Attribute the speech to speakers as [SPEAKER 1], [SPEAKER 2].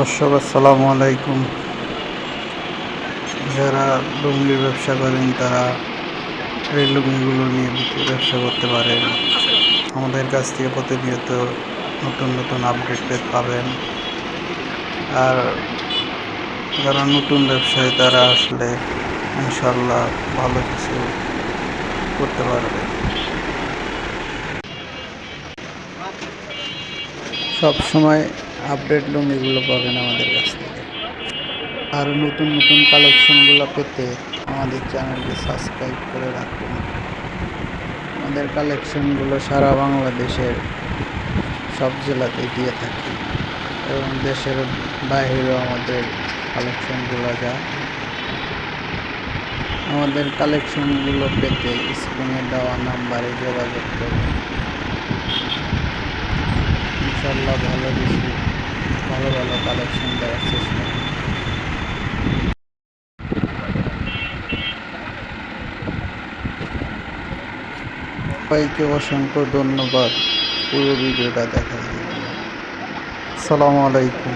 [SPEAKER 1] দর্শক, আসসালামু আলাইকুম। যারা লুঙ্গির ব্যবসা করেন, তারা এই লুঙ্গিগুলো নিয়ে ব্যবসা করতে পারেন। আমাদের কাছ থেকে প্রতিনিয়ত নতুন নতুন আপডেট পাবেন। আর যারা নতুন ব্যবসায়ী, তারা আসলে ইনশাল্লাহ ভালো কিছু করতে পারবে। সব সময় আপডেট লুঙ্গিগুলো পাবেন আমাদের কাছ থেকে। আর নতুন নতুন কালেকশনগুলো পেতে আমাদের চ্যানেলটি সাবস্ক্রাইব করে রাখুন। আমাদের কালেকশনগুলো সারা বাংলাদেশের সব জেলাতে দিয়ে থাকি এবং দেশের বাইরেও আমাদের কালেকশনগুলো যায়। আমাদের কালেকশনগুলো পেতে স্ক্রিনে দেওয়া নাম্বারে যোগাযোগ করুন। ইনশাল্লাহ ভালো কিছু কালেকশন দেওয়ার চেষ্টা সবাইকে অসংখ্য ধন্যবাদ। পুরো ভিডিওটা দেখার জন্য। আসসালামু আলাইকুম।